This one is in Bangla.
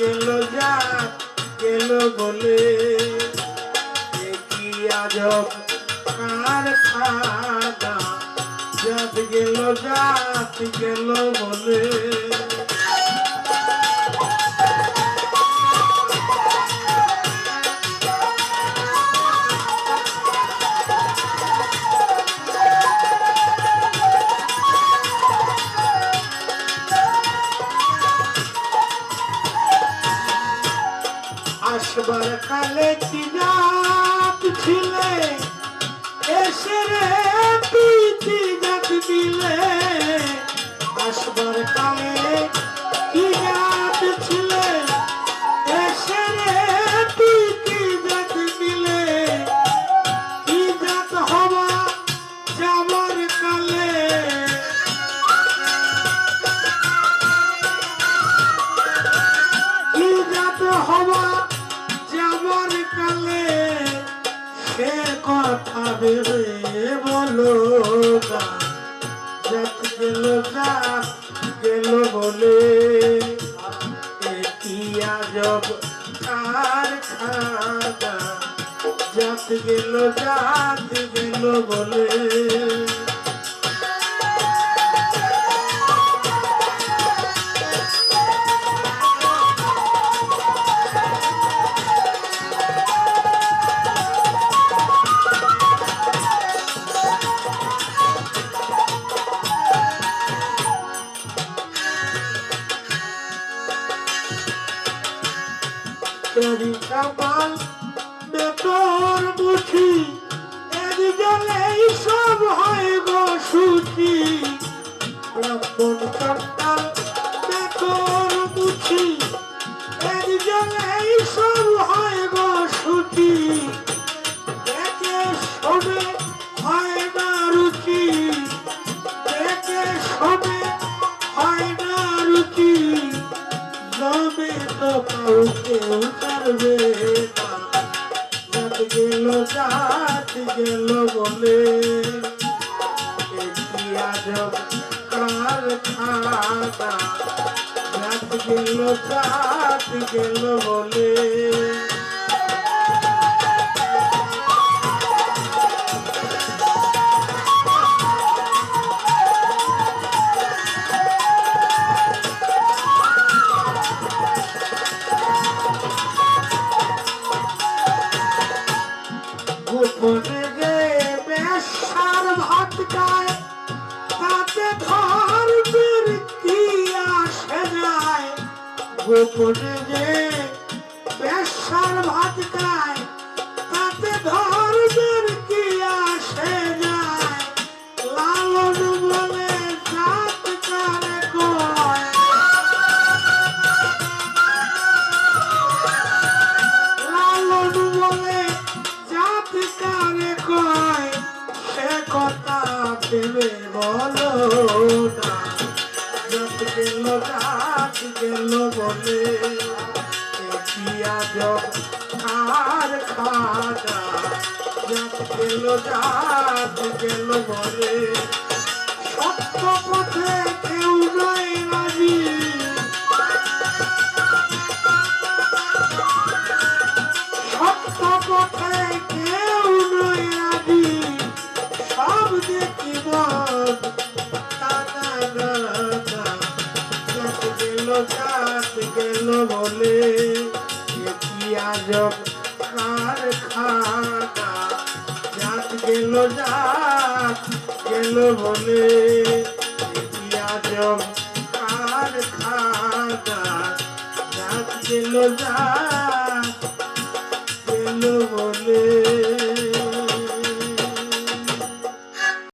গেল যা গেল বলে। কি আজব কারখানা যাত গেল যাত গেল বলে। Valeu! কথা ভেবে বলো যাত গেল যাত গেল বলে। আজব কারখানা যাত গেল যাত গেল বলে। তেরি বেতর মে তোর মুঠি সব হয় গো সুচি ব্রাহ্মণ কর্তাল বেতর তোর জমে তো কাউকে উতারবে না জাত গেল জাত গেল বলে একটি আজব কারখানা জাত গেল বলে খায় তাতে ধর্মের কি আসে যায়? গোপনে যে বেশার ভাত খায় না জাত গেল জাত গেল বলে কি আজব কার খানা গেল জাত গেল বলে গেল বলে, এ কি আজব জাত গেল জাত গেল বলে, এ কি আজব জাত গেল জাত গেল বলে।